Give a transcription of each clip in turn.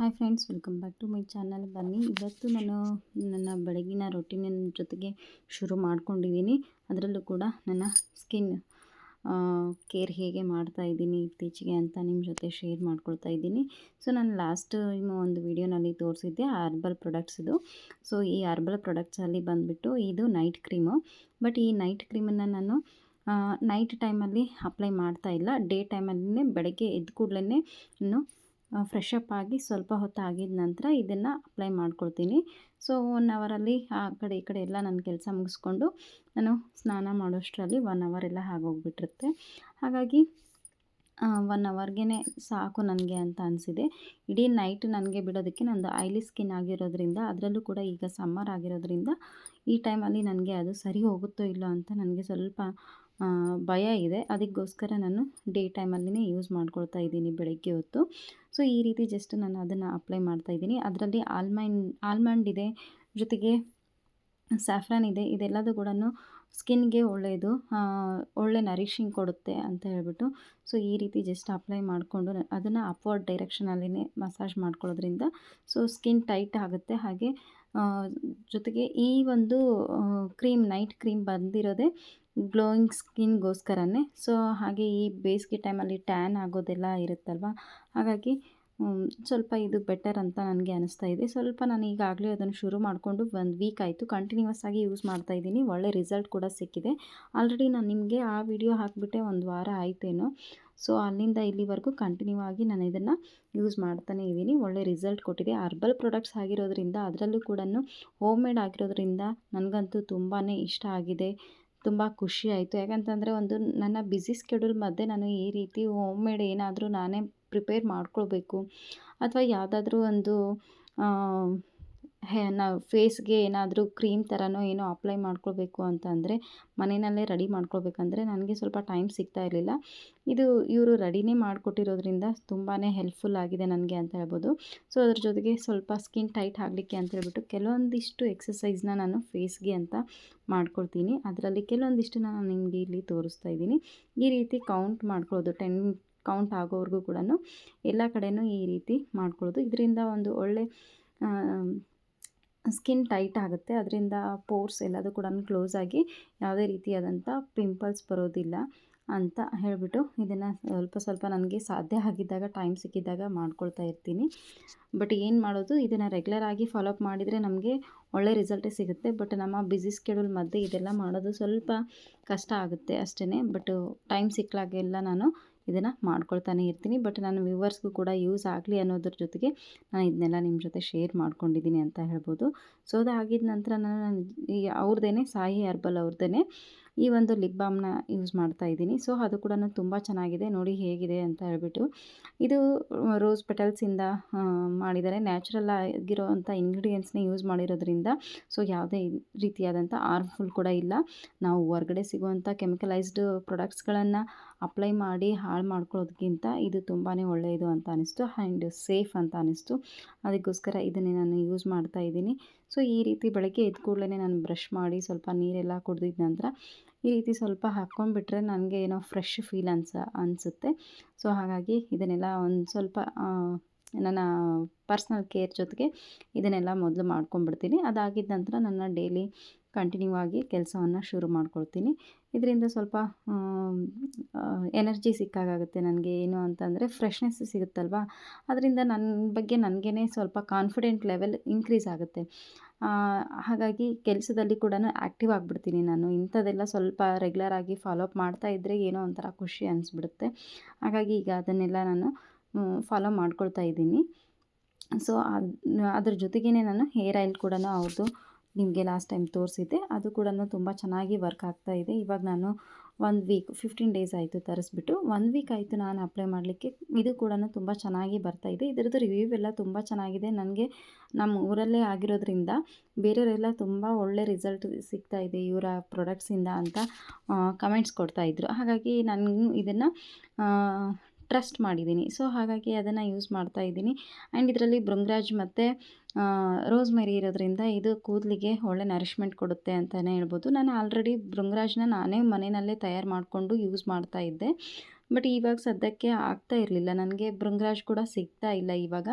Hi friends, welcome back to my channel. ಬನ್ನಿ, ಇವತ್ತು ನಾನು ನನ್ನ ಬೆಳಗಿನ ರೊಟೀನ ಜೊತೆಗೆ ಶುರು ಮಾಡ್ಕೊಂಡಿದ್ದೀನಿ. ಅದರಲ್ಲೂ ಕೂಡ ನನ್ನ ಸ್ಕಿನ್ ಕೇರ್ ಹೇಗೆ ಮಾಡ್ತಾ ಇದ್ದೀನಿ ಇತ್ತೀಚೆಗೆ ಅಂತ ನಿಮ್ಮ ಜೊತೆ ಶೇರ್ ಮಾಡ್ಕೊಳ್ತಾ ಇದ್ದೀನಿ. ಸೊ ನಾನು ಲಾಸ್ಟ್ ಒಂದು ವಿಡಿಯೋನಲ್ಲಿ ತೋರಿಸಿದ್ದೆ ಹರ್ಬಲ್ ಪ್ರಾಡಕ್ಟ್ಸ್ದು ಸೊ ಈ ಹರ್ಬಲ್ ಪ್ರಾಡಕ್ಟ್ಸಲ್ಲಿ ಬಂದುಬಿಟ್ಟು ಇದು ನೈಟ್ ಕ್ರೀಮು ಬಟ್ ಈ ನೈಟ್ ಕ್ರೀಮನ್ನು ನಾನು ನೈಟ್ ಟೈಮಲ್ಲಿ ಅಪ್ಲೈ ಮಾಡ್ತಾ ಇಲ್ಲ. ಡೇ ಟೈಮಲ್ಲೇ ಬೆಳಗ್ಗೆ ಎದ್ದ ಕೂಡಲೇ ಇನ್ನು ಫ್ರೆಶ್ ಅಪ್ ಆಗಿ ಸ್ವಲ್ಪ ಹೊತ್ತು ಆಗಿದ ನಂತರ ಇದನ್ನು ಅಪ್ಲೈ ಮಾಡ್ಕೊಳ್ತೀನಿ. ಸೊ ಒನ್ ಅವರಲ್ಲಿ ಆ ಕಡೆ ಈ ಕಡೆ ಎಲ್ಲ ನನ್ನ ಕೆಲಸ ಮುಗಿಸ್ಕೊಂಡು ನಾನು ಸ್ನಾನ ಮಾಡೋಷ್ಟರಲ್ಲಿ ಒನ್ ಅವರ್ ಎಲ್ಲ ಆಗೋಗ್ಬಿಟ್ಟಿರುತ್ತೆ. ಹಾಗಾಗಿ ಒನ್ ಅವರ್ಗೆ ಸಾಕು ನನಗೆ ಅಂತ ಅನಿಸಿದೆ. ಇಡೀ ನೈಟ್ ನನಗೆ ಬಿಡೋದಕ್ಕೆ ನಂದು ಆಯ್ಲಿ ಸ್ಕಿನ್ ಆಗಿರೋದ್ರಿಂದ, ಅದರಲ್ಲೂ ಕೂಡ ಈಗ ಸಮ್ಮರ್ ಆಗಿರೋದ್ರಿಂದ ಈ ಟೈಮಲ್ಲಿ ನನಗೆ ಅದು ಸರಿ ಹೋಗುತ್ತೋ ಇಲ್ಲೋ ಅಂತ ನನಗೆ ಸ್ವಲ್ಪ ಭಯ ಇದೆ. ಅದಕ್ಕೋಸ್ಕರ ನಾನು ಡೇ ಟೈಮಲ್ಲಿನೇ ಯೂಸ್ ಮಾಡ್ಕೊಳ್ತಾ ಇದ್ದೀನಿ ಬೆಳಗ್ಗೆ ಹೊತ್ತು. ಸೊ, ಈ ರೀತಿ ಜಸ್ಟ್ ನಾನು ಅದನ್ನು ಅಪ್ಲೈ ಮಾಡ್ತಾ ಇದ್ದೀನಿ. ಅದರಲ್ಲಿ ಆಲ್ಮಂಡ್ ಆಲ್ಮಂಡ್ ಇದೆ, ಜೊತೆಗೆ ಸ್ಯಾಫ್ರಾನ್ ಇದೆ, ಇದೆಲ್ಲದೂ ಕೂಡ ಸ್ಕಿನ್ಗೆ ಒಳ್ಳೆಯದು ಒಳ್ಳೆ ನರಿಷಿಂಗ್ ಕೊಡುತ್ತೆ ಅಂತ ಹೇಳ್ಬಿಟ್ಟು. ಸೊ, ಈ ರೀತಿ ಜಸ್ಟ್ ಅಪ್ಲೈ ಮಾಡಿಕೊಂಡು ಅದನ್ನು ಅಪ್ವರ್ಡ್ ಡೈರೆಕ್ಷನಲ್ಲಿನೇ ಮಸಾಜ್ ಮಾಡ್ಕೊಳ್ಳೋದ್ರಿಂದ ಸೊ ಸ್ಕಿನ್ ಟೈಟ್ ಆಗುತ್ತೆ. ಹಾಗೆ ಜೊತೆಗೆ ಈ ಒಂದು ಕ್ರೀಮ್ ನೈಟ್ ಕ್ರೀಮ್ ಬಂದಿರೋದೇ ಗ್ಲೋಯಿಂಗ್ ಸ್ಕಿನ್ಗೋಸ್ಕರನೇ. ಸೊ, ಹಾಗೆ ಈ ಬೇಸಿಗೆ ಟೈಮಲ್ಲಿ ಟ್ಯಾನ್ ಆಗೋದೆಲ್ಲ ಇರುತ್ತಲ್ವ? ಹಾಗಾಗಿ ಸ್ವಲ್ಪ ಇದು ಬೆಟರ್ ಅಂತ ನನಗೆ ಅನಿಸ್ತಾ ಇದೆ. ಸ್ವಲ್ಪ ನಾನು ಈಗಾಗಲೇ ಅದನ್ನು ಶುರು ಮಾಡಿಕೊಂಡು ಒಂದು ವೀಕ್ ಆಯಿತು. ಕಂಟಿನ್ಯೂಸ್ ಆಗಿ ಯೂಸ್ ಮಾಡ್ತಾ ಇದ್ದೀನಿ. ಒಳ್ಳೆ ರಿಸಲ್ಟ್ ಕೂಡ ಸಿಕ್ಕಿದೆ. ಆಲ್ರೆಡಿ ನಾನು ನಿಮಗೆ ಆ ವಿಡಿಯೋ ಹಾಕಿಬಿಟ್ಟೆ ಒಂದು ವಾರ ಆಯಿತೇನೋ? ಸೊ, ಅಲ್ಲಿಂದ ಇಲ್ಲಿವರೆಗೂ ಕಂಟಿನ್ಯೂ ಆಗಿ ನಾನು ಇದನ್ನು ಯೂಸ್ ಮಾಡ್ತಾನೆ ಇದ್ದೀನಿ. ಒಳ್ಳೆ ರಿಸಲ್ಟ್ ಕೊಟ್ಟಿದೆ. ಅರ್ಬಲ್ ಪ್ರಾಡಕ್ಟ್ಸ್ ಆಗಿರೋದ್ರಿಂದ, ಅದರಲ್ಲೂ ಕೂಡ ಹೋಮ್ ಮೇಡ್ ಆಗಿರೋದ್ರಿಂದ ನನಗಂತೂ ತುಂಬಾ ಇಷ್ಟ ಆಗಿದೆ. ತುಂಬ ಖುಷಿ ಆಯಿತು. ಯಾಕಂತಂದರೆ ಒಂದು ನನ್ನ ಬ್ಯುಸಿ ಸ್ಕೆಡ್ಯೂಲ್ ಮಧ್ಯೆ ನಾನು ಈ ರೀತಿ ಹೋಮ್ ಮೇಡ್ ಏನಾದರೂ ನಾನೇ ಪ್ರಿಪೇರ್ ಮಾಡ್ಕೊಳ್ಬೇಕು. ಅಥವಾ ಯಾವುದಾದ್ರೂ ಒಂದು ನಾವು ಫೇಸ್ಗೆ ಏನಾದರೂ ಕ್ರೀಮ್ ಥರನೋ ಏನೋ ಅಪ್ಲೈ ಮಾಡ್ಕೊಳ್ಬೇಕು ಅಂತ ಅಂದರೆ ಮನೆಯಲ್ಲೇ ರೆಡಿ ಮಾಡ್ಕೊಳ್ಬೇಕಂದ್ರೆ ನನಗೆ ಸ್ವಲ್ಪ ಟೈಮ್ ಸಿಗ್ತಾ ಇರಲಿಲ್ಲ. ಇದು ಇವರು ರೆಡಿನೇ ಮಾಡಿಕೊಟ್ಟಿರೋದ್ರಿಂದ ತುಂಬಾ ಹೆಲ್ಪ್ಫುಲ್ ಆಗಿದೆ ನನಗೆ ಅಂತ ಹೇಳ್ಬೋದು. ಸೊ, ಅದ್ರ ಜೊತೆಗೆ ಸ್ವಲ್ಪ ಸ್ಕಿನ್ ಟೈಟ್ ಆಗಲಿಕ್ಕೆ ಅಂತ ಹೇಳ್ಬಿಟ್ಟು ಕೆಲವೊಂದಿಷ್ಟು ಎಕ್ಸಸೈಸ್ನ ನಾನು ಫೇಸ್ಗೆ ಅಂತ ಮಾಡ್ಕೊಳ್ತೀನಿ. ಅದರಲ್ಲಿ ಕೆಲವೊಂದಿಷ್ಟು ನಾನು ನಿಮಗೆ ಇಲ್ಲಿ ತೋರಿಸ್ತಾ ಇದ್ದೀನಿ. ಈ ರೀತಿ ಕೌಂಟ್ ಮಾಡ್ಕೊಳ್ಳೋದು, ಟೆನ್ ಕೌಂಟ್ ಆಗೋವರೆಗೂ ಕೂಡ ಎಲ್ಲ ಕಡೆಯೂ ಈ ರೀತಿ ಮಾಡ್ಕೊಳ್ಳೋದು. ಇದರಿಂದ ಒಂದು ಒಳ್ಳೆ ಸ್ಕಿನ್ ಟೈಟ್ ಆಗುತ್ತೆ. ಅದರಿಂದ ಪೋರ್ಸ್ ಎಲ್ಲದೂ ಕೂಡ ಕ್ಲೋಸ್ ಆಗಿ ಯಾವುದೇ ರೀತಿಯಾದಂಥ ಪಿಂಪಲ್ಸ್ ಬರೋದಿಲ್ಲ ಅಂತ ಹೇಳಿಬಿಟ್ಟು ಇದನ್ನು ಸ್ವಲ್ಪ ಸ್ವಲ್ಪ ನನಗೆ ಸಾಧ್ಯ ಆಗಿದ್ದಾಗ, ಟೈಮ್ ಸಿಕ್ಕಿದ್ದಾಗ ಮಾಡ್ಕೊಳ್ತಾ ಇರ್ತೀನಿ. ಬಟ್ ಏನು ಮಾಡೋದು, ಇದನ್ನು ರೆಗ್ಯುಲರ್ ಆಗಿ ಫಾಲೋಅಪ್ ಮಾಡಿದರೆ ನಮಗೆ ಒಳ್ಳೆ ರಿಸಲ್ಟೇ ಸಿಗುತ್ತೆ. ಬಟ್ ನಮ್ಮ ಬ್ಯುಸಿ ಸ್ಕೆಡ್ಯೂಲ್ ಮಧ್ಯೆ ಇದೆಲ್ಲ ಮಾಡೋದು ಸ್ವಲ್ಪ ಕಷ್ಟ ಆಗುತ್ತೆ ಅಷ್ಟೇ ಬಟ್ ಟೈಮ್ ಸಿಕ್ಕಲಾಗೆಲ್ಲ ನಾನು ಇದನ್ನು ಮಾಡ್ಕೊಳ್ತಾನೆ ಇರ್ತೀನಿ. ಬಟ್ ನಾನು ವ್ಯೂವರ್ಸ್ಗೂ ಕೂಡ ಯೂಸ್ ಆಗಲಿ ಅನ್ನೋದ್ರ ಜೊತೆಗೆ ನಾನು ಇದನ್ನೆಲ್ಲ ನಿಮ್ಮ ಜೊತೆ ಶೇರ್ ಮಾಡ್ಕೊಂಡಿದ್ದೀನಿ ಅಂತ ಹೇಳ್ಬೋದು. ಸೊ ಅದು ಆಗಿದ ನಂತರ ನಾನು ಈ ಅವ್ರದ್ದೇ ಸಾಯಿ ಹರ್ಬಲ್ ಅವ್ರದ್ದೇ ಈ ಒಂದು ಲಿಪ್ ಬಾಮ್ನ ಯೂಸ್ ಮಾಡ್ತಾ ಇದ್ದೀನಿ. ಸೊ ಅದು ಕೂಡ ತುಂಬ ಚೆನ್ನಾಗಿದೆ. ನೋಡಿ ಹೇಗಿದೆ ಅಂತ ಹೇಳ್ಬಿಟ್ಟು. ಇದು ರೋಸ್ ಪೆಟಲ್ಸಿಂದ ಮಾಡಿದ್ದಾರೆ. ನ್ಯಾಚುರಲ್ ಆಗಿರೋವಂಥ ಇಂಗ್ರೀಡಿಯೆಂಟ್ಸ್ನ ಯೂಸ್ ಮಾಡಿರೋದ್ರಿಂದ ಸೊ ಯಾವುದೇ ರೀತಿಯಾದಂಥ ಆರ್ಮ್ಫುಲ್ ಕೂಡ ಇಲ್ಲ. ನಾವು ಹೊರಗಡೆ ಸಿಗುವಂಥ ಕೆಮಿಕಲೈಸ್ಡ್ ಪ್ರಾಡಕ್ಟ್ಸ್ಗಳನ್ನು ಅಪ್ಲೈ ಮಾಡಿ ಹಾಳು ಮಾಡ್ಕೊಳ್ಳೋದಕ್ಕಿಂತ ಇದು ತುಂಬಾ ಒಳ್ಳೆಯದು ಅಂತ ಅನಿಸ್ತು ಆ್ಯಂಡ್ ಸೇಫ್ ಅಂತ ಅನಿಸ್ತು. ಅದಕ್ಕೋಸ್ಕರ ಇದನ್ನೇ ನಾನು ಯೂಸ್ ಮಾಡ್ತಾ ಇದ್ದೀನಿ. ಸೊ, ಈ ರೀತಿ ಬೆಳಗ್ಗೆ ಎದ್ದ ಕೂಡಲೇ ನಾನು ಬ್ರಷ್ ಮಾಡಿ ಸ್ವಲ್ಪ ನೀರೆಲ್ಲ ಕುಡ್ದಿದ್ದ ನಂತರ ಈ ರೀತಿ ಸ್ವಲ್ಪ ಹಾಕ್ಕೊಂಡ್ಬಿಟ್ರೆ ನನಗೆ ಏನೋ ಫ್ರೆಶ್ ಫೀಲ್ ಅನ್ಸ, ಅನಿಸುತ್ತೆ. ಸೊ, ಹಾಗಾಗಿ ಇದನ್ನೆಲ್ಲ ಒಂದು ಸ್ವಲ್ಪ ನನ್ನ ಪರ್ಸ್ನಲ್ ಕೇರ್ ಜೊತೆಗೆ ಇದನ್ನೆಲ್ಲ ಮೊದಲು ಮಾಡ್ಕೊಂಡ್ಬಿಡ್ತೀನಿ. ಅದಾಗಿದ್ದ ನಂತರ ನನ್ನ ಡೈಲಿ ಕಂಟಿನ್ಯೂ ಆಗಿ ಕೆಲಸವನ್ನು ಶುರು ಮಾಡ್ಕೊಳ್ತೀನಿ. ಇದರಿಂದ ಸ್ವಲ್ಪ ಎನರ್ಜಿ ಸಿಕ್ಕಾಗುತ್ತೆ ನನಗೆ. ಏನು ಅಂತಂದರೆ ಫ್ರೆಶ್ನೆಸ್ ಸಿಗುತ್ತಲ್ವ? ಅದರಿಂದ ನನ್ನ ಬಗ್ಗೆ ನನಗೇ ಸ್ವಲ್ಪ ಕಾನ್ಫಿಡೆಂಟ್ ಲೆವೆಲ್ ಇನ್ಕ್ರೀಸ್ ಆಗುತ್ತೆ. ಹಾಗಾಗಿ ಕೆಲಸದಲ್ಲಿ ಕೂಡ ಆ್ಯಕ್ಟಿವ್ ಆಗಿಬಿಡ್ತೀನಿ ನಾನು. ಇಂಥದ್ದೆಲ್ಲ ಸ್ವಲ್ಪ ರೆಗ್ಯುಲರಾಗಿ ಫಾಲೋ ಅಪ್ ಮಾಡ್ತಾ ಇದ್ದರೆ ಏನೋ ಒಂಥರ ಖುಷಿ ಅನಿಸ್ಬಿಡುತ್ತೆ. ಹಾಗಾಗಿ ಈಗ ಅದನ್ನೆಲ್ಲ ನಾನು ಫಾಲೋ ಮಾಡ್ಕೊಳ್ತಾ ಇದ್ದೀನಿ. ಸೊ ಅದು, ಅದ್ರ ಜೊತೆಗೇ ನಾನು ಹೇರ್ ಆಯಿಲ್ ಕೂಡ ಅವ್ರದ್ದು ನಿಮಗೆ ಲಾಸ್ಟ್ ಟೈಮ್ ತೋರಿಸಿದ್ದೆ. ಅದು ಕೂಡ ತುಂಬ ಚೆನ್ನಾಗಿ ವರ್ಕ್ ಆಗ್ತಾ ಇದೆ. ಇವಾಗ ನಾನು ಒಂದು ವೀಕ್ ಫಿಫ್ಟೀನ್ ಡೇಸ್ ಆಯಿತು ತರಿಸ್ಬಿಟ್ಟು. ಒನ್ ವೀಕ್ ಆಯಿತು ನಾನು ಅಪ್ಲೈ ಮಾಡಲಿಕ್ಕೆ. ಇದು ಕೂಡ ತುಂಬ ಚೆನ್ನಾಗಿ ಬರ್ತಾ ಇದೆ. ಇದರದ್ದು ರಿವ್ಯೂ ಎಲ್ಲ ತುಂಬ ಚೆನ್ನಾಗಿದೆ. ನನಗೆ ನಮ್ಮ ಊರಲ್ಲೇ ಆಗಿರೋದ್ರಿಂದ ಬೇರೆಯವರೆಲ್ಲ ತುಂಬ ಒಳ್ಳೆ ರಿಸಲ್ಟ್ ಸಿಗ್ತಾ ಇದೆ ಇವರ ಪ್ರಾಡಕ್ಟ್ಸಿಂದ ಅಂತ ಕಮೆಂಟ್ಸ್ ಕೊಡ್ತಾಯಿದ್ರು ಹಾಗಾಗಿ ನಾನು ಇದನ್ನು ಟ್ರಸ್ಟ್ ಮಾಡಿದ್ದೀನಿ. ಸೊ ಹಾಗಾಗಿ ಅದನ್ನು ಯೂಸ್ ಮಾಡ್ತಾ ಇದ್ದೀನಿ. ಆ್ಯಂಡ್ ಇದರಲ್ಲಿ ಭೃಂಗರಾಜ್ ಮತ್ತು ರೋಸ್ ಮೆರಿ ಇರೋದ್ರಿಂದ ಇದು ಕೂದಲಿಗೆ ಒಳ್ಳೆ ನರಿಷ್ಮೆಂಟ್ ಕೊಡುತ್ತೆ ಅಂತಲೇ ಹೇಳ್ಬೋದು. ನಾನು ಆಲ್ರೆಡಿ ಭೃಂಗರಾಜ್ನ ನಾನೇ ಮನೆಯಲ್ಲೇ ತಯಾರು ಮಾಡಿಕೊಂಡು ಯೂಸ್ ಮಾಡ್ತಾ ಇದ್ದೆ. ಬಟ್ ಇವಾಗ ಸದ್ಯಕ್ಕೆ ಆಗ್ತಾ ಇರಲಿಲ್ಲ. ನನಗೆ ಬೃಂಗ್ರಾಜ್ ಕೂಡ ಸಿಗ್ತಾ ಇಲ್ಲ ಇವಾಗ.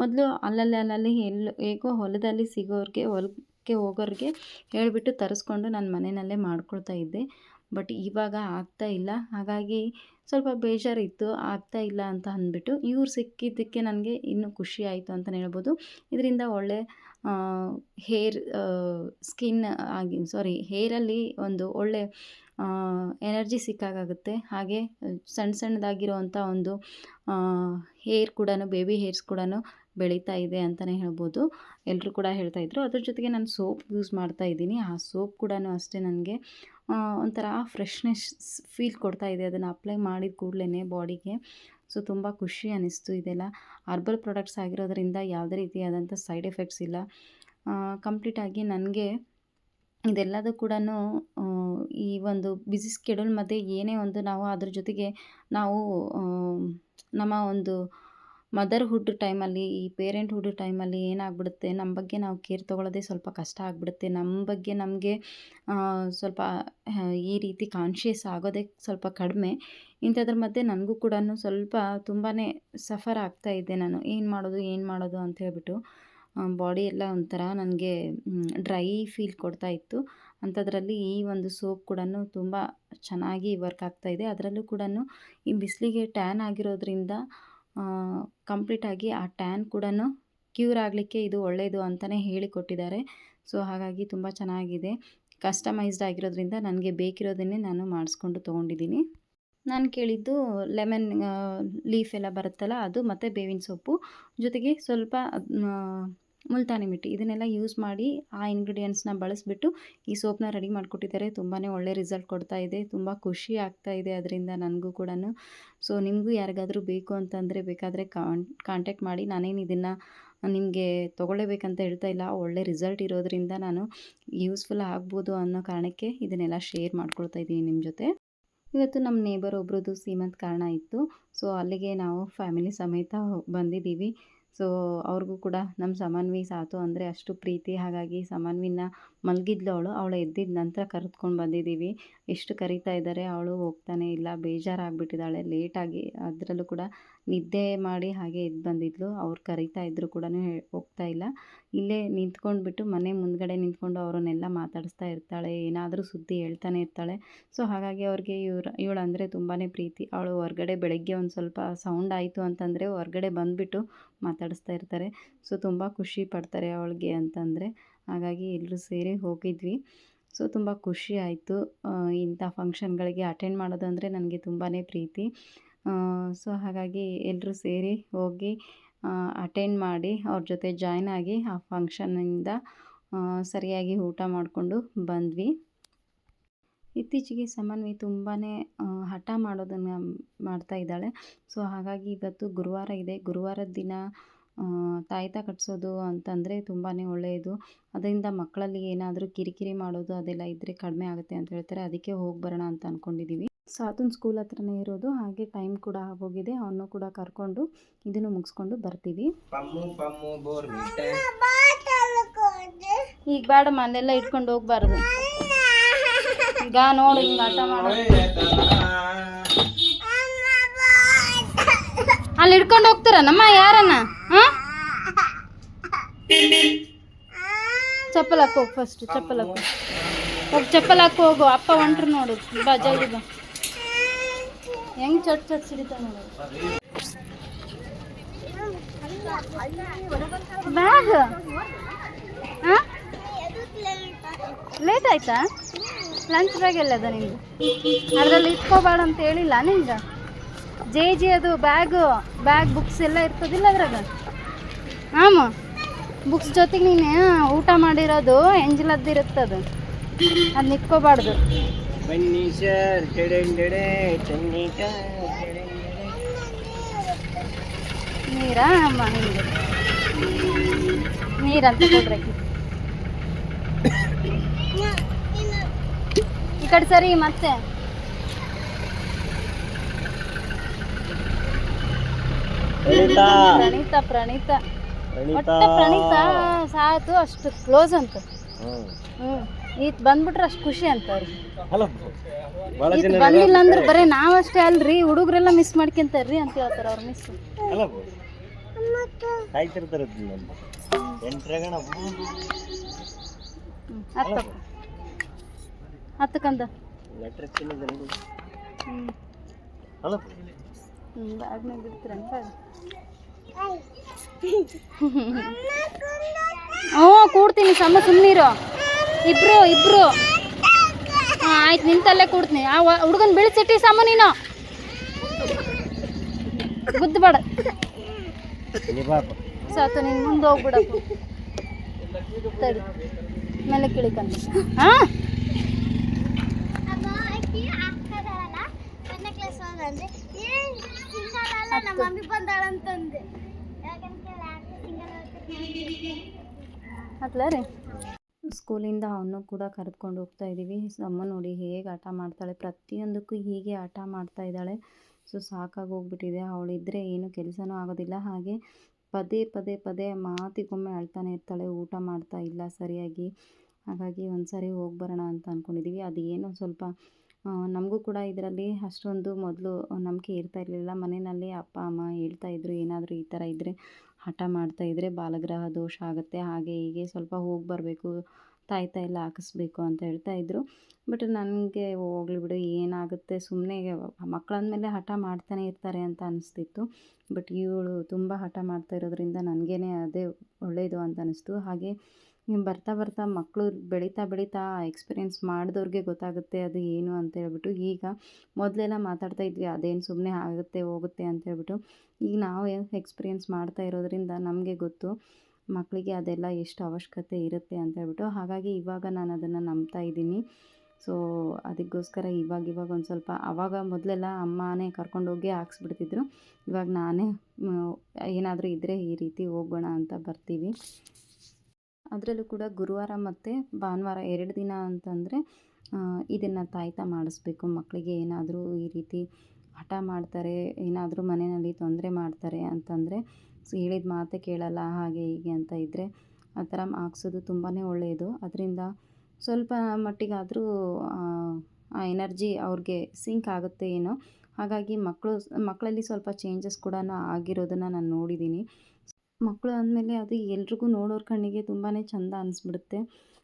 ಮೊದಲು ಅಲ್ಲಲ್ಲಿ ಅಲ್ಲಲ್ಲಿ ಎಲ್ಲಿ ಹೇಗೋ ಹೊಲದಲ್ಲಿ ಸಿಗೋರಿಗೆ, ಹೊಲಕ್ಕೆ ಹೋಗೋರಿಗೆ ಹೇಳಿಬಿಟ್ಟು ತರಿಸ್ಕೊಂಡು ನಾನು ಮನೆಯಲ್ಲೇ ಮಾಡ್ಕೊಳ್ತಾ ಇದ್ದೆ. ಬಟ್ ಇವಾಗ ಆಗ್ತಾ ಇಲ್ಲ. ಹಾಗಾಗಿ ಸ್ವಲ್ಪ ಬೇಜಾರಿತ್ತು, ಆಗ್ತಾ ಇಲ್ಲ ಅಂತ ಅಂದ್ಬಿಟ್ಟು ಇವ್ರು ಸಿಕ್ಕಿದ್ದಕ್ಕೆ ನನಗೆ ಇನ್ನೂ ಖುಷಿ ಆಯಿತು ಅಂತಲೇ ಹೇಳ್ಬೋದು. ಇದರಿಂದ ಒಳ್ಳೆ ಹೇರ್ ಸ್ಕಿನ್ ಆಗಿ ಸಾರಿ ಹೇರಲ್ಲಿ ಒಂದು ಒಳ್ಳೆ ಎನರ್ಜಿ ಸಿಕ್ಕಾಗುತ್ತೆ ಹಾಗೆ ಸಣ್ಣ ಸಣ್ಣದಾಗಿರುವಂಥ ಒಂದು ಹೇರ್ ಕೂಡ ಬೇಬಿ ಹೇರ್ಸ್ ಕೂಡ ಬೆಳೀತಾ ಇದೆ ಅಂತಲೇ ಹೇಳ್ಬೋದು. ಎಲ್ಲರೂ ಕೂಡ ಹೇಳ್ತಾ ಇದ್ರು. ಅದ್ರ ಜೊತೆಗೆ ನಾನು ಸೋಪ್ ಯೂಸ್ ಮಾಡ್ತಾ ಇದ್ದೀನಿ. ಆ ಸೋಪ್ ಕೂಡ ಅಷ್ಟೇ ನನಗೆ. ಒಂಥರ ಫ್ರೆಶ್ನೆಸ್ ಫೀಲ್ ಕೊಡ್ತಾ ಇದೆ. ಅದನ್ನು ಅಪ್ಲೈ ಮಾಡಿದ ಕೂಡಲೇ ಬಾಡಿಗೆ ಸೊ ತುಂಬ ಖುಷಿ ಅನ್ನಿಸ್ತು ಇದೆಲ್ಲ. ಹರ್ಬಲ್ ಪ್ರಾಡಕ್ಟ್ಸ್ ಆಗಿರೋದ್ರಿಂದ ಯಾವುದೇ ರೀತಿಯಾದಂಥ ಸೈಡ್ ಎಫೆಕ್ಟ್ಸ್ ಇಲ್ಲ. ಕಂಪ್ಲೀಟಾಗಿ ನನಗೆ ಇದೆಲ್ಲದೂ ಕೂಡ ಈ ಒಂದು ಬಿಸಿ ಸ್ಕೆಡ್ಯೂಲ್ ಮಧ್ಯೆ ಏನೇ ಒಂದು ನಾವು ಅದ್ರ ಜೊತೆಗೆ ನಾವು ನಮ್ಮ ಒಂದು ಮದರ್ಹುಡ್ ಟೈಮಲ್ಲಿ ಈ ಪೇರೆಂಟ್ಹುಡ್ ಟೈಮಲ್ಲಿ ಏನಾಗ್ಬಿಡುತ್ತೆ? ನಮ್ಮ ಬಗ್ಗೆ ನಾವು ಕೇರ್ ತೊಗೊಳ್ಳೋದೇ ಸ್ವಲ್ಪ ಕಷ್ಟ ಆಗಿಬಿಡುತ್ತೆ. ನಮ್ಮ ಬಗ್ಗೆ ನಮಗೆ ಸ್ವಲ್ಪ ಈ ರೀತಿ ಕಾನ್ಷಿಯಸ್ ಆಗೋದೇ ಸ್ವಲ್ಪ ಕಡಿಮೆ. ಇಂಥದ್ರ ಮಧ್ಯೆ ನನಗೂ ಕೂಡ ಸ್ವಲ್ಪ ತುಂಬಾ ಸಫರ್ ಆಗ್ತಾ ಇದ್ದೆ ನಾನು. ಏನು ಮಾಡೋದು ಏನು ಮಾಡೋದು ಅಂತ ಹೇಳ್ಬಿಟ್ಟು ಬಾಡಿ ಎಲ್ಲ ಒಂಥರ ನನಗೆ ಡ್ರೈ ಫೀಲ್ ಕೊಡ್ತಾ ಇತ್ತು. ಅಂಥದ್ರಲ್ಲಿ ಈ ಒಂದು ಸೋಪ್ ಕೂಡ ತುಂಬ ಚೆನ್ನಾಗಿ ವರ್ಕ್ ಆಗ್ತಾ ಇದೆ. ಅದರಲ್ಲೂ ಕೂಡ ಈ ಬಿಸಿಲಿಗೆ ಟ್ಯಾನ್ ಆಗಿರೋದ್ರಿಂದ ಕಂಪ್ಲೀಟಾಗಿ ಆ ಟ್ಯಾನ್ ಕೂಡ ಕ್ಯೂರ್ ಆಗಲಿಕ್ಕೆ ಇದು ಒಳ್ಳೆಯದು ಅಂತಲೇ ಹೇಳಿಕೊಟ್ಟಿದ್ದಾರೆ. ಸೊ ಹಾಗಾಗಿ ತುಂಬ ಚೆನ್ನಾಗಿದೆ. ಕಸ್ಟಮೈಸ್ಡ್ ಆಗಿರೋದ್ರಿಂದ ನನಗೆ ಬೇಕಿರೋದನ್ನೇ ನಾನು ಮಾಡಿಸ್ಕೊಂಡು ತೊಗೊಂಡಿದ್ದೀನಿ. ನಾನು ಕೇಳಿದ್ದು ಲೆಮನ್ ಲೀಫ್ ಎಲ್ಲ ಬರುತ್ತಲ್ಲ ಅದು ಮತ್ತು ಬೇವಿನ ಸೊಪ್ಪು. ಜೊತೆಗೆ ಸ್ವಲ್ಪ ಮುಲ್ತಾನಿ ಮಿಟ್ಟಿ. ಇದನ್ನೆಲ್ಲ ಯೂಸ್ ಮಾಡಿ ಆ ಇಂಗ್ರೀಡಿಯೆಂಟ್ಸ್ನ ಬಳಸಿಬಿಟ್ಟು ಈ ಸೋಪ್ನ ರೆಡಿ ಮಾಡಿಕೊಟ್ಟಿದ್ದಾರೆ. ತುಂಬಾ ಒಳ್ಳೆ ರಿಸಲ್ಟ್ ಕೊಡ್ತಾ ಇದೆ. ತುಂಬ ಖುಷಿ ಆಗ್ತಾ ಇದೆ ಅದರಿಂದ ನನಗೂ ಕೂಡ ಸೊ ನಿಮಗೂ ಯಾರಿಗಾದರೂ ಬೇಕು ಅಂತಂದರೆ ಬೇಕಾದರೆ ಕಾಂಟ್ಯಾಕ್ಟ್ ಮಾಡಿ. ನಾನೇನು ಇದನ್ನು ನಿಮಗೆ ತೊಗೊಳ್ಳೇಬೇಕಂತ ಹೇಳ್ತಾ ಇಲ್ಲ. ಒಳ್ಳೆ ರಿಸಲ್ಟ್ ಇರೋದರಿಂದ ನಾನು ಯೂಸ್ಫುಲ್ ಆಗ್ಬೋದು ಅನ್ನೋ ಕಾರಣಕ್ಕೆ ಇದನ್ನೆಲ್ಲ ಶೇರ್ ಮಾಡ್ಕೊಳ್ತಾ ಇದ್ದೀನಿ ನಿಮ್ಮ ಜೊತೆ. ಇವತ್ತು ನಮ್ಮ ನೇಬರ್ ಒಬ್ರದ್ದು ಸೀಮಂತ್ ಕಾರಣ ಇತ್ತು. ಸೊ ಅಲ್ಲಿಗೆ ನಾವು ಫ್ಯಾಮಿಲಿ ಸಮೇತ ಬಂದಿದ್ದೀವಿ. ಸೊ, ಅವ್ರಿಗೂ ಕೂಡ ನಮ್ಮ ಸಮನ್ವಿ ಸಾತು. ಅಂದರೆ ಅಷ್ಟು ಪ್ರೀತಿ. ಹಾಗಾಗಿ ಸಮನ್ವಿನ ಮಲಗಿದ್ಲು ಅವಳು. ಅವಳು ಎದ್ದಿದ ನಂತರ ಕರೆದುಕೊಂಡು ಬಂದಿದ್ದೀವಿ. ಎಷ್ಟು ಕರೀತಾ ಇದ್ದಾರೆ, ಅವಳು ಹೋಗ್ತಾನೆ ಇಲ್ಲ, ಬೇಜಾರಾಗಿಬಿಟ್ಟಿದ್ದಾಳೆ. ಲೇಟಾಗಿ ಅದರಲ್ಲೂ ಕೂಡ ನಿದ್ದೆ ಮಾಡಿ ಹಾಗೆ ಎದ್ದು ಬಂದಿದ್ಲು. ಅವ್ರು ಕರೀತಾ ಇದ್ದರೂ ಕೂಡ ಹೋಗ್ತಾ ಇಲ್ಲ. ಇಲ್ಲೇ ನಿಂತ್ಕೊಂಡ್ಬಿಟ್ಟು ಮನೆ ಮುಂದ್ಗಡೆ ನಿಂತ್ಕೊಂಡು ಅವರನ್ನೆಲ್ಲ ಮಾತಾಡಿಸ್ತಾ ಇರ್ತಾಳೆ. ಏನಾದರೂ ಸುದ್ದಿ ಹೇಳ್ತಾನೆ ಇರ್ತಾಳೆ. ಸೊ, ಹಾಗಾಗಿ ಅವ್ರಿಗೆ ಇವ್ರು ಇವಳು ಅಂದರೆ ತುಂಬಾ ಪ್ರೀತಿ. ಅವಳು ಹೊರ್ಗಡೆ ಬೆಳಗ್ಗೆ ಒಂದು ಸ್ವಲ್ಪ ಸೌಂಡ್ ಆಯಿತು ಅಂತಂದರೆ ಹೊರ್ಗಡೆ ಬಂದುಬಿಟ್ಟು ಮಾತಾಡಿಸ್ತಾ ಇರ್ತಾರೆ. ಸೊ, ತುಂಬ ಖುಷಿ ಪಡ್ತಾರೆ ಅವಳಿಗೆ ಅಂತಂದರೆ. ಹಾಗಾಗಿ ಎಲ್ಲರೂ ಸೇರಿ ಹೋಗಿದ್ವಿ. ಸೊ, ತುಂಬ ಖುಷಿ ಆಯಿತು. ಇಂಥ ಫಂಕ್ಷನ್ಗಳಿಗೆ ಅಟೆಂಡ್ ಮಾಡೋದು ಅಂದರೆ ನನಗೆ ತುಂಬಾ ಪ್ರೀತಿ. ಸೊ ಹಾಗಾಗಿ ಎಲ್ಲರೂ ಸೇರಿ ಹೋಗಿ ಅಟೆಂಡ್ ಮಾಡಿ ಅವ್ರ ಜೊತೆ ಜಾಯ್ನ್ ಆಗಿ ಆ ಫಂಕ್ಷನ್ನಿಂದ ಸರಿಯಾಗಿ ಊಟ ಮಾಡಿಕೊಂಡು ಬಂದ್ವಿ. ಇತ್ತೀಚೆಗೆ ಸಮನ್ವಿ ತುಂಬಾ ಹಠ ಮಾಡೋದನ್ನು ಮಾಡ್ತಾ ಇದ್ದಾಳೆ. ಸೊ ಹಾಗಾಗಿ ಇವತ್ತು ಗುರುವಾರ ಇದೆ. ಗುರುವಾರದ ದಿನ ತಾಯ್ತ ಕಟ್ಸೋದು ಅಂತಂದರೆ ತುಂಬಾ ಒಳ್ಳೆಯದು. ಅದರಿಂದ ಮಕ್ಕಳಲ್ಲಿ ಏನಾದರೂ ಕಿರಿಕಿರಿ ಮಾಡೋದು ಅದೆಲ್ಲ ಇದ್ದರೆ ಕಡಿಮೆ ಆಗುತ್ತೆ ಅಂತ ಹೇಳ್ತಾರೆ. ಅದಕ್ಕೆ ಹೋಗಿ ಬರೋಣ ಅಂತ ಅಂದ್ಕೊಂಡಿದ್ದೀವಿ ಸಾತುನ್ ಸ್ಕೂಲ್ ಹತ್ರನೇ ಇರೋದು ಹಾಗೆ ಟೈಮ್ ಕೂಡ ಆಗೋಗಿದೆ ಅವನು ಕೂಡ ಕರ್ಕೊಂಡು ಇದನ್ನು ಮುಗಿಸ್ಕೊಂಡು ಬರ್ತೀವಿ. ಈಗ ಬೇಡ ಮನೆಲ್ಲ ಇಟ್ಕೊಂಡು ಹೋಗ್ಬಾರ್ದು. ಈಗ ನೋಡು ಹಿಂಗೆ ಆಟ ಮಾಡ. ಅಲ್ಲಿ ಇಟ್ಕೊಂಡು ಹೋಗ್ತಾರ ನಮ್ಮ ಯಾರನ್ನ? ಚಪ್ಪಲ್ ಹಾಕೋ ಫಸ್ಟ್ ಚಪ್ಪಲ್ ಹಾಕೋ. ಹೋಗಿ ಚಪ್ಪಲ್ ಹಾಕೋ ಹೋಗು ಅಪ್ಪ ಹೊಂಟ್ರು ನೋಡು ಬಾ ಜಲ್ದಿ ಬಾ. ಹೆಂಗ್ ಚಟ್ ಚಟ್ ಸಿಡಿತ ನೋಡು. ಬ್ಯಾಗ್? ಲೇಟ್ ಆಯ್ತಾ? ಲಂಚ್ ಬ್ಯಾಗ್ ಎಲ್ಲದ ನಿಮ್ದು ಅದರಲ್ಲಿ ಇಟ್ಕೋಬೇಡ ಅಂತ ಹೇಳಿಲ್ಲ ನಿಂಗೆ? ಜೆ ಜಿ ಅದು ಬ್ಯಾಗ್ ಬ್ಯಾಗ್ ಬುಕ್ಸ್ ಎಲ್ಲ ಇರ್ತದಿಲ್ಲ ಅದ್ರಾಗ? ಆಮ. ಬುಕ್ಸ್ ಜೊತೆಗೆ ನೀನು ಊಟ ಮಾಡಿರೋದು ಎಂಜಲದ್ದಿರುತ್ತೆ ಅದು ಅದನ್ನ ಇಟ್ಕೋಬಾರ್ದು. ಬನ್ನಿ ಸರ್ ಜಡೆಂಡೆ ಚನ್ನಿಕ ನೀರಾ ಅಮ್ಮ ನೀರಂತ ಕೊಡ್ರಿ ಈ ಕಡೆ ಸರಿ ಮತ್ತೆ? ಪ್ರಣೀತ. ಪ್ರಣೀತ ಒಟ್ಟ ಪ್ರಣೀತ ಸಾತು ಅಷ್ಟು ಕ್ಲೋಸ್ ಅಂತ. ಹ್ಞೂ ಈತ್ ಬಂದ್ಬಿಟ್ರೆ ಅಷ್ಟು ಖುಷಿ ಅಂತ ಅವ್ರಿಗೆ. ಅಲ್ಲ ಭಾಳ ಈತ್ ಜನ ಬಂದಿಲ್ಲ ಅಂದ್ರೆ ಬರೀ ನಾವಷ್ಟೇ ಅಲ್ರಿ ಹುಡುಗರೆಲ್ಲ ಮಿಸ್ ಮಾಡ್ಕೊಂತಾರ್ರಿ ಅಂತ ಹೇಳ್ತಾರೆ ಅವ್ರು ಮಿಸ್ ಅಲ್ಲ ಕಾಯ್ತಿರ್ತಾರೆ ನಮ್ಮ ಎಂಟ್ರಾಗಣ ಹತ್ತ ಹತ್ತಕ್ಕಂದ ಲೆಟ್ರ್ ತಿನ್ನಿದೆ ನೋಡಿ ಹ್ಞೂ ಅಲ್ಲ ಹ್ಞೂ ಬ್ಯಾಗ್ನಾಗ ಬಿಡ್ತೀರಂತ ಹ್ಞೂ ಕೂಡ್ತೀನಿ ಸಮ ಸುಮ್ಮನಿರು ಇಬ್ರು ಇಬ್ರು. ಹಾಂ ಆಯ್ತು ನಿಂತಲ್ಲೇ ಕೂಡ್ತೀನಿ. ಆ ಹುಡುಗನ ಬೀಳ್ಸಿಟ್ಟಿ ಸಾಮ ನೀನು. ಗುದ್ದಬೇಡ. ಸಾಕು ನೀನು ಮುಂದೆ ಹೋಗ್ಬಿಡಪ್ಪ. ತಡಿ ಮೇಲೆ ಕಿಳಿಕ ಹಾಂ? ಅತ್ಲ ರೀ. ಸ್ಕೂಲಿಂದ ಅವನು ಕೂಡ ಕರೆದುಕೊಂಡು ಹೋಗ್ತಾ ಇದ್ದೀವಿ. ಅಮ್ಮ ನೋಡಿ ಹೇಗೆ ಆಟ ಮಾಡ್ತಾಳೆ, ಪ್ರತಿಯೊಂದಕ್ಕೂ ಹೀಗೆ ಆಟ ಮಾಡ್ತಾ ಇದ್ದಾಳೆ. ಸೊ, ಸಾಕಾಗಿ ಹೋಗ್ಬಿಟ್ಟಿದೆ. ಅವಳಿದ್ದರೆ ಏನು ಕೆಲಸನೂ ಆಗೋದಿಲ್ಲ. ಹಾಗೆ ಪದೇ ಪದೇ ಪದೇ ಮಾತಿಗೊಮ್ಮೆ ಅಳ್ತಾನೆ ಇರ್ತಾಳೆ. ಊಟ ಮಾಡ್ತಾ ಇಲ್ಲ ಸರಿಯಾಗಿ. ಹಾಗಾಗಿ ಒಂದು ಸಾರಿ ಹೋಗಿ ಬರೋಣ ಅಂತ ಅಂದ್ಕೊಂಡಿದ್ದೀವಿ ಅದು ಏನೋ ಸ್ವಲ್ಪ ನಮಗೂ ಕೂಡ ಇದರಲ್ಲಿ ಅಷ್ಟೊಂದು ಮೊದಲು ನಂಬಿಕೆ ಇರ್ತಾ ಇರಲಿಲ್ಲ. ಮನೆಯಲ್ಲಿ ಅಪ್ಪ, ಅಮ್ಮ ಹೇಳ್ತಾ ಇದ್ರು, ಏನಾದರೂ ಈ ಥರ ಇದ್ದರೆ ಹಠ ಮಾಡ್ತಾ ಇದ್ದರೆ ಬಾಲಗ್ರಹ ದೋಷ ಆಗುತ್ತೆ, ಹಾಗೆ ಹೀಗೆ ಸ್ವಲ್ಪ ಹೋಗಿ ಬರಬೇಕು ತಾಯಿ ಎಲ್ಲ ಹಾಕಿಸ್ಬೇಕು ಅಂತ ಹೇಳ್ತಾ ಇದ್ದರು ಬಟ್ ನನಗೆ ಹೋಗ್ಲಿ ಬಿಡು, ಏನಾಗುತ್ತೆ? ಸುಮ್ಮನೆ ಮಕ್ಕಳಂದಮೇಲೆ ಹಠ ಮಾಡ್ತಾನೆ ಇರ್ತಾರೆ ಅಂತ ಅನಿಸ್ತಿತ್ತು. ಬಟ್ ಇವಳು ತುಂಬ ಹಠ ಮಾಡ್ತಾ ಇರೋದ್ರಿಂದ ನನಗೇ ಅದೇ ಒಳ್ಳೆಯದು ಅಂತ ಅನ್ನಿಸ್ತು ಹಾಗೆ ಇನ್ನು ಬರ್ತಾ ಬರ್ತಾ ಮಕ್ಕಳು ಬೆಳೀತಾ ಬೆಳೀತಾ ಎಕ್ಸ್ಪೀರಿಯೆನ್ಸ್ ಮಾಡಿದವ್ರಿಗೆ ಗೊತ್ತಾಗುತ್ತೆ ಅದು ಏನು ಅಂತ ಹೇಳ್ಬಿಟ್ಟು ಈಗ ಮೊದಲೆಲ್ಲ ಮಾತಾಡ್ತಾ ಇದ್ವಿ, ಅದೇನು ಸುಮ್ಮನೆ ಆಗುತ್ತೆ, ಹೋಗುತ್ತೆ ಅಂತ ಹೇಳ್ಬಿಟ್ಟು. ಈಗ ನಾವು ಎಕ್ಸ್ಪೀರಿಯೆನ್ಸ್ ಮಾಡ್ತಾ ಇರೋದ್ರಿಂದ ನಮಗೆ ಗೊತ್ತು ಮಕ್ಕಳಿಗೆ ಅದೆಲ್ಲ ಎಷ್ಟು ಅವಶ್ಯಕತೆ ಇರುತ್ತೆ ಅಂತ ಹೇಳ್ಬಿಟ್ಟು. ಹಾಗಾಗಿ ಇವಾಗ ನಾನು ಅದನ್ನು ನಂಬ್ತಾ ಇದ್ದೀನಿ. ಸೊ ಅದಕ್ಕೋಸ್ಕರ ಇವಾಗ ಇವಾಗ ಒಂದು ಸ್ವಲ್ಪ ಆವಾಗ ಮೊದಲೆಲ್ಲ ಅಮ್ಮನೇ ಕರ್ಕೊಂಡೋಗಿ ಹಾಕ್ಸ್ಬಿಡ್ತಿದ್ರು. ಇವಾಗ ನಾನೇ ಏನಾದರೂ ಇದ್ದರೆ ಈ ರೀತಿ ಹೋಗೋಣ ಅಂತ ಬರ್ತೀವಿ. ಅದರಲ್ಲೂ ಕೂಡ ಗುರುವಾರ ಮತ್ತು ಭಾನುವಾರ ಎರಡು ದಿನ ಅಂತಂದರೆ ಇದನ್ನು ತಾಯ್ತ ಮಾಡಿಸ್ಬೇಕು. ಮಕ್ಕಳಿಗೆ ಏನಾದರೂ ಈ ರೀತಿ ಹಠ ಮಾಡ್ತಾರೆ, ಏನಾದರೂ ಮನೆಯಲ್ಲಿ ತೊಂದರೆ ಮಾಡ್ತಾರೆ ಅಂತಂದರೆ ಹೇಳಿದ ಮಾತೇ ಕೇಳಲ್ಲ ಹಾಗೆ ಹೀಗೆ ಅಂತ ಇದ್ದರೆ ಆ ಥರ ಹಾಕ್ಸೋದು ತುಂಬಾ ಒಳ್ಳೆಯದು ಅದರಿಂದ ಸ್ವಲ್ಪ ಮಟ್ಟಿಗಾದರೂ, ಆ ಎನರ್ಜಿ ಅವ್ರಿಗೆ ಸಿಂಕ್ ಆಗುತ್ತೆ ಏನೋ. ಹಾಗಾಗಿ ಮಕ್ಕಳು ಮಕ್ಕಳಲ್ಲಿ ಸ್ವಲ್ಪ ಚೇಂಜಸ್ ಕೂಡ ಆಗಿರೋದನ್ನು ನಾನು ನೋಡಿದ್ದೀನಿ ಮಕ್ಕಳು ಅಂದಮೇಲೆ ಅದು ಎಲ್ರಿಗೂ ನೋಡೋರ ಕಣ್ಣಿಗೆ ತುಂಬಾ ಚೆಂದ ಅನಿಸ್ಬಿಡುತ್ತೆ.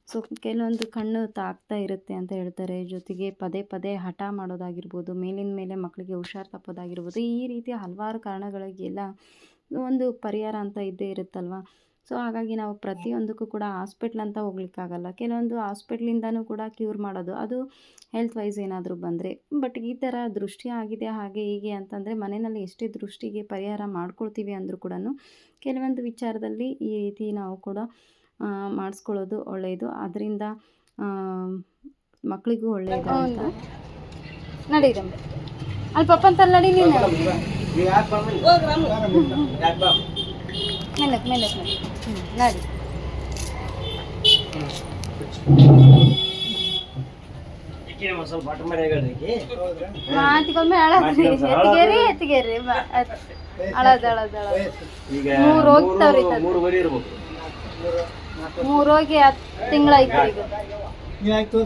ಸೊ, ಕೆಲವೊಂದು ಕಣ್ಣು ತಾಕ್ತಾ ಇರುತ್ತೆ ಅಂತ ಹೇಳ್ತಾರೆ. ಜೊತೆಗೆ ಪದೇ ಪದೇ ಹಠ ಮಾಡೋದಾಗಿರ್ಬೋದು ಮೇಲಿನ ಮೇಲೆ ಮಕ್ಕಳಿಗೆ ಹುಷಾರು ತಪ್ಪೋದಾಗಿರ್ಬೋದು, ಈ ರೀತಿ ಹಲವಾರು ಕಾರಣಗಳಿಗೆಲ್ಲ ಒಂದು ಪರಿಹಾರ ಅಂತ ಇದ್ದೇ ಇರುತ್ತಲ್ವ? ಸೊ ಹಾಗಾಗಿ ನಾವು ಪ್ರತಿಯೊಂದಕ್ಕೂ ಕೂಡ ಹಾಸ್ಪಿಟ್ಲ್ ಅಂತ ಹೋಗ್ಲಿಕ್ಕಾಗಲ್ಲ. ಕೆಲವೊಂದು ಹಾಸ್ಪಿಟ್ಲಿಂದನೂ ಕೂಡ ಕ್ಯೂರ್ ಮಾಡೋದು. ಅದು ಹೆಲ್ತ್ ವೈಸ್ ಏನಾದರೂ ಬಂದರೆ. ಬಟ್ ಈ ಥರ ದೃಷ್ಟಿ ಆಗಿದೆ ಹಾಗೆ ಹೀಗೆ ಅಂತಂದರೆ ಮನೆಯಲ್ಲಿ ಎಷ್ಟೇ ದೃಷ್ಟಿಗೆ ಪರಿಹಾರ ಮಾಡ್ಕೊಳ್ತೀವಿ ಅಂದರೂ ಕೂಡ ಕೆಲವೊಂದು ವಿಚಾರದಲ್ಲಿ ಈ ರೀತಿ ನಾವು ಕೂಡ ಮಾಡಿಸ್ಕೊಳ್ಳೋದು ಒಳ್ಳೆಯದು ಅದರಿಂದ ಮಕ್ಕಳಿಗೂ ಒಳ್ಳೆಯದು ಅಂತ. ನಡೀರಮ್ಮ ಅಲ್ಲಿ ಅಂತ ನಡಿ ನೀನು ಮೆಲ್ಲಕ್ಕೆ ನಡಿ. ಹ್ಞೂ ನಡಿ ಮಾತಿಗೊಮ್ಮೆ ಅಳದ್ರಿ ಎತ್ತಿಗೇರಿ ಎತ್ತಿಗೇರಿ. ಅಳದ ಅಳದ ಅಳದ. ಈಗ ಮೂರು ಹೋಗ್ತಾವ್ರಿ ಮೂರು- ಮೂರುವರೆ ಇರ್ಬೇಕು. ಮೂರು ಹೋಗಿ ಹತ್ತು ತಿಂಗಳಾಯ್ತು ಈಗ. ಆಗ್ತದೆ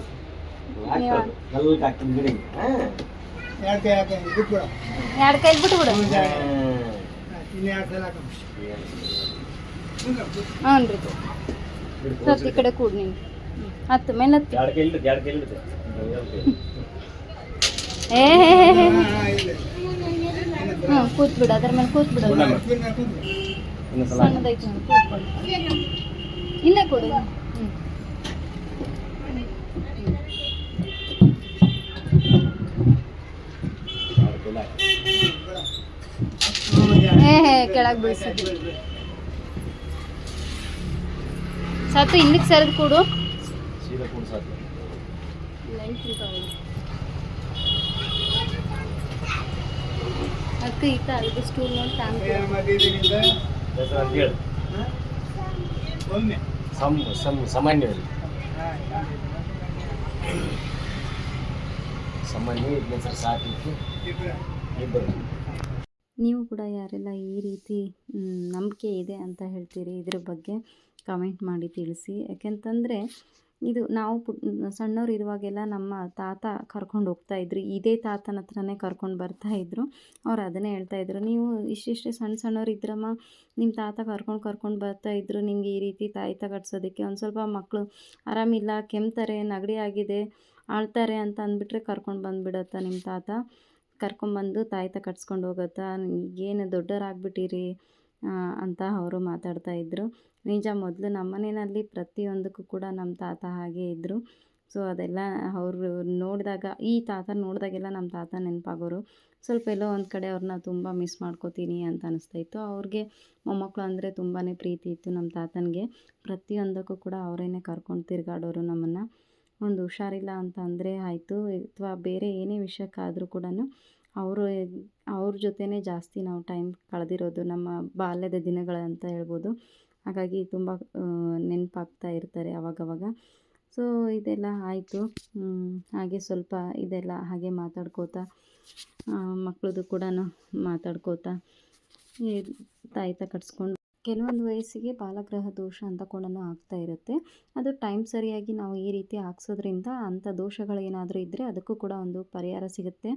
ಕಲ್ಲಕ್ಕೆ ಹಾಕ್ತೀನಿ ಬಿಡಿ. ಹಾ? ಎರಡು ಕೈ ಬಿಟ್ಟು ಬಿಡು ಹಾ. ಹ್ಞೂ ರೀ. ಸ್ವಲ್ಪ ಈ ಕಡೆ ಕೂಡಿ ನೀನು ಹತ್ತು ಮೇಲೆ ಏ ಹ್ಞೂ ಕೂತ್ ಬಿಡ ಅದ್ರ ಮೇಲೆ ಕೂತ್ ಬಿಡು ಇನ್ನೊಂದ್ಸಲ ಸಣ್ಣದೈತೆ ಇಲ್ಲೇ ಕೊಡು. ಹ್ಞೂ ಎರಡು ಏ ಹೇ ಕೆಳಗೆ ಬೀಳ್ಸಿದ್ವಿ ಸಾತು ಹಿಂದಕ್ಕೆ ಸರಿದು ಕೊಡು. ಅದಕ್ಕೆ ಈತ ಅದಕ್ಕೆ ಸ್ಟೂಲ್ ನೋಡಿ ತಾಂಗ್ ಸಾಮಾನ್ಯ ಸಾಮಾನ್ಯ ಸರ್ ಸಾಕಿತ್ತು ಇಬ್ಬರು ನೀವು ಕೂಡ ಯಾರೆಲ್ಲ ಈ ರೀತಿ ನಂಬಿಕೆ ಇದೆ ಅಂತ ಹೇಳ್ತೀರಿ, ಇದ್ರ ಬಗ್ಗೆ ಕಮೆಂಟ್ ಮಾಡಿ ತಿಳಿಸಿ. ಯಾಕೆಂತಂದರೆ, ಇದು ನಾವು ಪುಟ್ ಸಣ್ಣವ್ರು ಇರುವಾಗೆಲ್ಲ ನಮ್ಮ ತಾತ ಕರ್ಕೊಂಡು ಹೋಗ್ತಾ ಇದ್ರು, ಇದೇ ತಾತನ ಹತ್ರನೇ ಕರ್ಕೊಂಡು ಬರ್ತಾ ಬರ್ತಾಯಿದ್ರು ಅವ್ರು ಅದನ್ನೇ ಹೇಳ್ತಾಯಿದ್ರು ನೀವು ಇಷ್ಟಿಷ್ಟೇ ಸಣ್ಣ ಸಣ್ಣವ್ರು ಇದ್ರಮ್ಮ ನಿಮ್ಮ ತಾತ ಕರ್ಕೊಂಡು ಕರ್ಕೊಂಡು ಬರ್ತಾ ಇದ್ರು, ನಿಮಗೆ ಈ ರೀತಿ ತಾಯಿ ಕಟ್ಸೋದಕ್ಕೆ ಒಂದು ಸ್ವಲ್ಪ ಮಕ್ಕಳು ಆರಾಮಿಲ್ಲ, ಕೆಮ್ತಾರೆ, ನೆಗಡಿ ಆಗಿದೆ, ಆಳ್ತಾರೆ ಅಂತ ಅಂದ್ಬಿಟ್ರೆ ಕರ್ಕೊಂಡು ಬಂದುಬಿಡತ್ತ ನಿಮ್ಮ ತಾತ. ಕರ್ಕೊಂಬಂದು ತಾಯಿತ ಕಟ್ಸ್ಕೊಂಡು ಹೋಗುತ್ತಾ? ಏನು ದೊಡ್ಡವರಾಗ್ಬಿಟ್ಟಿರಿ ಅಂತ ಅವರು ಮಾತಾಡ್ತಾ ಇದ್ದರು ನಿಜ ಮೊದಲು ನಮ್ಮ ಮನೆಯಲ್ಲಿ ಪ್ರತಿಯೊಂದಕ್ಕೂ ಕೂಡ ನಮ್ಮ ತಾತ ಹಾಗೆ ಇದ್ದರು ಸೊ, ಅದೆಲ್ಲ ಅವರು ನೋಡಿದಾಗ, ಈ ತಾತ ನೋಡಿದಾಗೆಲ್ಲ ನಮ್ಮ ತಾತ ನೆನಪಾಗೋರು. ಸ್ವಲ್ಪ ಎಲ್ಲೋ ಒಂದು ಕಡೆ ಅವ್ರನ್ನ ತುಂಬ ಮಿಸ್ ಮಾಡ್ಕೋತೀನಿ ಅಂತ ಅನಿಸ್ತಾ ಇತ್ತು. ಅವ್ರಿಗೆ ಮೊಮ್ಮಕ್ಕಳು ಅಂದರೆ ತುಂಬಾ ಪ್ರೀತಿ ಇತ್ತು ನಮ್ಮ ತಾತನಿಗೆ. ಪ್ರತಿಯೊಂದಕ್ಕೂ ಕೂಡ ಅವರೇನೆ ಕರ್ಕೊಂಡು ತಿರುಗಾಡೋರು ನಮ್ಮನ್ನು. ಒಂದು ಹುಷಾರಿಲ್ಲ ಅಂತ ಅಂದರೆ ಆಯಿತು. ಅಥವಾ ಬೇರೆ ಏನೇ ವಿಷಯಕ್ಕಾದರೂ ಕೂಡ ಅವರು ಅವ್ರ ಜೊತೆನೇ ಜಾಸ್ತಿ ನಾವು ಟೈಮ್ ಕಳೆದಿರೋದು ನಮ್ಮ ಬಾಲ್ಯದ ದಿನಗಳಂತ ಹೇಳ್ಬೋದು. ಹಾಗಾಗಿ ತುಂಬ ನೆನಪಾಗ್ತಾ ಇರ್ತಾರೆ ಅವಾಗವಾಗ. ಸೊ ಇದೆಲ್ಲ ಆಯಿತು. ಹಾಗೆ ಸ್ವಲ್ಪ ಇದೆಲ್ಲ ಹಾಗೆ ಮಾತಾಡ್ಕೋತಾ ಮಕ್ಕಳದು ಕೂಡ ಮಾತಾಡ್ಕೋತಾ ತಾಯಿತ ಕಟ್ಸ್ಕೊಂಡು ಕೆಲವೊಂದು ವಯಸ್ಸಿಗೆ ಬಾಲಗ್ರಹ ದೋಷ ಅಂತ ಕೂಡ ಆಗ್ತಾ ಇರುತ್ತೆ. ಅದು ಟೈಮ್ ಸರಿಯಾಗಿ ನಾವು ಈ ರೀತಿ ಹಾಕ್ಸೋದ್ರಿಂದ ಅಂಥ ದೋಷಗಳೇನಾದರೂ ಇದ್ದರೆ ಅದಕ್ಕೂ ಕೂಡ ಒಂದು ಪರಿಹಾರ ಸಿಗುತ್ತೆ.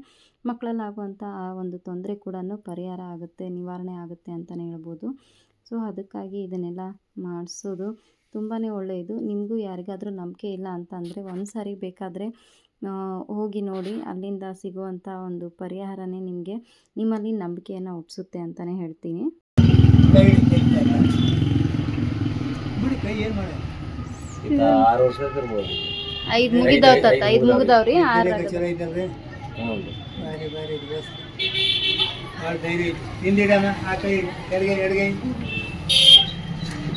ಮಕ್ಕಳಲ್ಲಾಗುವಂಥ ಆ ಒಂದು ತೊಂದರೆ ಕೂಡ ಪರಿಹಾರ ಆಗುತ್ತೆ, ನಿವಾರಣೆ ಆಗುತ್ತೆ ಅಂತಲೇ ಹೇಳ್ಬೋದು. ಸೊ ಅದಕ್ಕಾಗಿ ಇದನ್ನೆಲ್ಲ ಮಾಡಿಸೋದು ತುಂಬಾ ಒಳ್ಳೆಯದು. ನಿಮಗೂ ಯಾರಿಗಾದರೂ ನಂಬಿಕೆ ಇಲ್ಲ ಅಂತ ಅಂದರೆ ಒಂದು ಸಾರಿ ಬೇಕಾದರೆ ಹೋಗಿ ನೋಡಿ. ಅಲ್ಲಿಂದ ಸಿಗುವಂಥ ಒಂದು ಪರಿಹಾರನೇ ನಿಮಗೆ ನಿಮ್ಮಲ್ಲಿ ನಂಬಿಕೆಯನ್ನು ಹುಟ್ಟಿಸುತ್ತೆ ಅಂತಲೇ ಹೇಳ್ತೀನಿ. ಆರು ವರ್ಷ ಇರ್ಬೋದು ಐದು ಮುಗಿದವ್ ತಾತ ಐದು ಮುಗಿದಾವ್ರಿ ಆರು ಚಲೋ ಐತಲ್ರಿ ಹ್ಞೂ ಬಾರಿ ಬಾರಿ ಇದು ಬಸ್ ಭಾಳ ಧೈರ್ಯ ಐತಿ. ಹಿಂದಿಡಣ ಆ ಕೈ ಎಡಗೈ ಎಡಗೈ.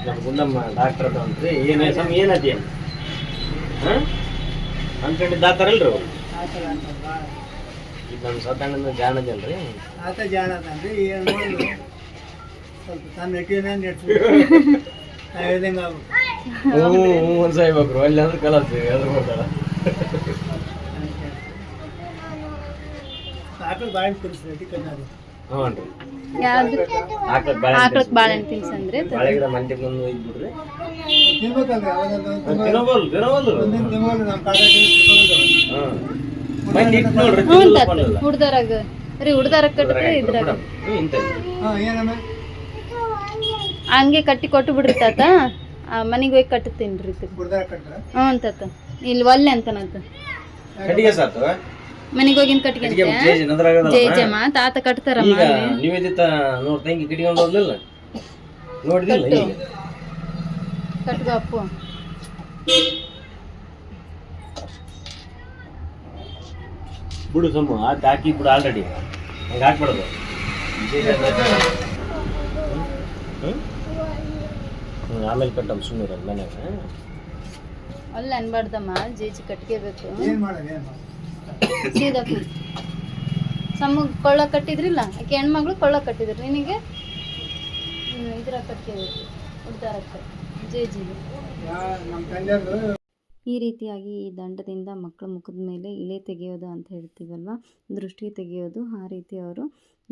ನಮ್ಮ ಗುಂಡಮ್ಮ ಡಾಕ್ಟರ್ ಅದಾವನ್ರಿ ಏನು ಸಮ್ ಏನತಿ ಹಾಂ? ಅನ್ಕೊಂಡಿದ್ದಾತಾರಲ್ರಿ ಅವ್ರು. ಆತದ ಅಂತ ಭಾಳ ಈಗ ನಮ್ಮ ಸತ್ತಣ್ಣನ ಜಾಣ ಜಲ್ರಿ ಆತ ಜಾಣ ಅದನ್ರಿ ಏನು ನೋಡಿ ಸ್ವಲ್ಪ ತನ್ನ ನೆಟ್ಟಿನ ನೆಟ್ಸ್ಬಿಟ್ಟು ನಾ ಹೇಳ್ದಂಗೆ ಆಗ್ಬೇಕು ಹ್ಞೂ ಹ್ಞೂ ಸಾಯ್ಬೇಕ್ರು ಅಲ್ಲಿ ಅಂದ್ರೆ ಕಲಸಿ ಅದ್ರ ಹೋಗಲ್ಲ ಆಕಳು ಬಾಳೆ ತಿನ್ನಿಸ್ಬೇಕು ಕಣ್ಣಾಗ ಹ್ಞೂ ರೀ ಯಾವ್ದು ಆಕಳಕ್ಕೆ ಬಾಳೆ ಆಕಳಕ್ಕೆ ಬಾಳೆಹಣ್ಣು ತಿನ್ಸಂದ್ರೆ ಬಾಳೆ ಗಿಡ ಮಂದಿ ಮುಂದೆ ಒಯ್ದು ಬಿಡ್ರಿ ತಿನ್ಬೇಕಲ್ರಿ ಅವಾಗ ತಿನ್ನೋಬಲ್ ತಿನ್ನೋಬಲ್ರು ಒಂದಿನ ತಿನ್ಬೋದು ನಮ್ಮ ತಿನ್ನಿಸ್ಬೇಕು ಹಾಂ ಮಂದಿ ಇಟ್ಟು ನೋಡ್ರಿ ಹ್ಞೂ ಹುಡ್ದಾರಾಗ ರೀ ಹುಡ್ದಾರಾಗ ಕಟ್ಟಿದ್ರೆ ಇದ್ರಾಗ. ಹ್ಞೂ ಇಂಥ ಹಾಂ ಏನಮ್ಮ? ಹಂಗೆ ಕಟ್ಟಿ ಕೊಟ್ಟು ಬಿಡ್ರಿ ತಾತ. ಮನೆಗೆ ಹೋಗಿ ಕಟ್ಟುತ್ತೀನಿ ರೀ ಹ್ಞೂ ತಾತ. ಇಲ್ಲಿ ಒಲ್ಲೆ ಅಂತನಂತ ಕಟ್ಟಿಗೆ ಸಾತು ಮನೆಗೆ ಹೋಗಿನ ಕಟ್ಟಿಗೆ ಜೇಜ್ ಜೈ ಜಮ್ಮ ತಾತ ಕಟ್ತಾರಮ್ಮ ಕಟ್ಗ ಅಪ್ಪು. ಬಿಡು ಸೊಮ್ಮು ಆತ ಹಾಕಿ ಬಿಡು ಆಲ್ರೆಡಿ ಹಂಗೆ ಹಾಕ್ಬಿಡೋದು ಹ್ಞೂ ಆಮೇಲೆ ಕಟ್ಟಮ್ ಸುಮ್ಮನೆ ಮನೆಯಾಗ ಅಲ್ಲಿ ಅನ್ಬಾರ್ದಮ್ಮ ಜೇಜಿ ಕಟ್ಟಿಗೆ ಬೇಕು ಏನು ಸೀದಾ ಕೂತ್. ಸಮ್ಮಗ್ ಕೊಳ್ಳ ಕಟ್ಟಿದ್ರಿಲ್ಲ ಯಾಕೆ ಹೆಣ್ಮಗಳು ಕೊಳ್ಳ ಕಟ್ಟಿದ್ರು. ನಿನಗೆ? ಹ್ಮ್, ಇದ್ರ ಕಟ್ಟಿಗೆ ಬೇಕು ಉಡ್ದಾರಕ್ಕೆ ಜೇಜಿಗೆ. ಯಾ- ನಮ್ಮ ತಂದೆಯವರು? ಈ ರೀತಿಯಾಗಿ ಈ ದಂಡದಿಂದ ಮಕ್ಕಳ ಮುಖದ ಮೇಲೆ ಇಳೆ ತೆಗೆಯೋದು ಅಂತ ಹೇಳ್ತೀವಲ್ವ? ದೃಷ್ಟಿ ತೆಗೆಯೋದು ಆ ರೀತಿ ಅವರು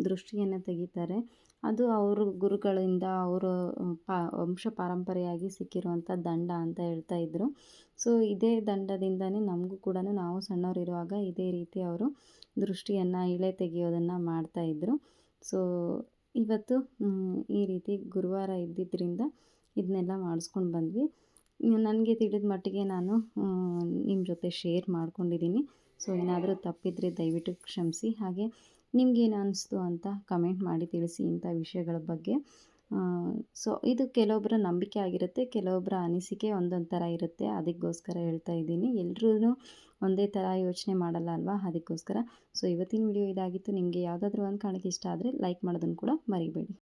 ದೃಷ್ಟಿಯನ್ನು ತೆಗಿತಾರೆ. ಅದು ಅವರು ಗುರುಗಳಿಂದ ಅವರು ಪಾ, ವಂಶ ಪಾರಂಪರೆಯಾಗಿ ಸಿಕ್ಕಿರುವಂಥ ದಂಡ ಅಂತ ಹೇಳ್ತಾ ಇದ್ದರು ಸೊ, ಇದೇ ದಂಡದಿಂದನೇ ನಮಗೂ ಕೂಡ ನಾವು ಸಣ್ಣವರಿರುವಾಗ ಇದೇ ರೀತಿ ಅವರು ದೃಷ್ಟಿಯನ್ನು ಇಳೆ ತೆಗೆಯೋದನ್ನು ಮಾಡ್ತಾಯಿದ್ರು ಸೊ, ಇವತ್ತು ಈ ರೀತಿ ಗುರುವಾರ ಇದ್ದಿದ್ದರಿಂದ ಇದನ್ನೆಲ್ಲ ಮಾಡಿಸ್ಕೊಂಡು ಬಂದ್ವಿ. ನನಗೆ ತಿಳಿದ ಮಟ್ಟಿಗೆ ನಾನು ನಿಮ್ಮ ಜೊತೆ ಶೇರ್ ಮಾಡ್ಕೊಂಡಿದ್ದೀನಿ. ಸೊ, ಏನಾದರೂ ತಪ್ಪಿದರೆ ದಯವಿಟ್ಟು ಕ್ಷಮಿಸಿ. ಹಾಗೆ ನಿಮಗೇನು ಅನಿಸ್ತು ಅಂತ ಕಮೆಂಟ್ ಮಾಡಿ ತಿಳಿಸಿ ಇಂಥ ವಿಷಯಗಳ ಬಗ್ಗೆ. ಸೊ ಇದು ಕೆಲವೊಬ್ಬರ ನಂಬಿಕೆ ಆಗಿರುತ್ತೆ ಕೆಲವೊಬ್ಬರ ಅನಿಸಿಕೆ ಒಂದೊಂದು ಥರ ಇರುತ್ತೆ. ಅದಕ್ಕೋಸ್ಕರ ಹೇಳ್ತಾ ಇದ್ದೀನಿ. ಎಲ್ಲರೂ ಒಂದೇ ಥರ ಯೋಚನೆ ಮಾಡಲ್ಲ ಅಲ್ವಾ? ಅದಕ್ಕೋಸ್ಕರ. ಸೊ ಇವತ್ತಿನ ವಿಡಿಯೋ ಇದಾಗಿತ್ತು. ನಿಮಗೆ ಯಾವುದಾದ್ರೂ ಒಂದು ಕಾಣಕ್ಕೆ ಇಷ್ಟ ಆದರೆ ಲೈಕ್ ಮಾಡೋದನ್ನು ಕೂಡ ಮರಿಬೇಡಿ.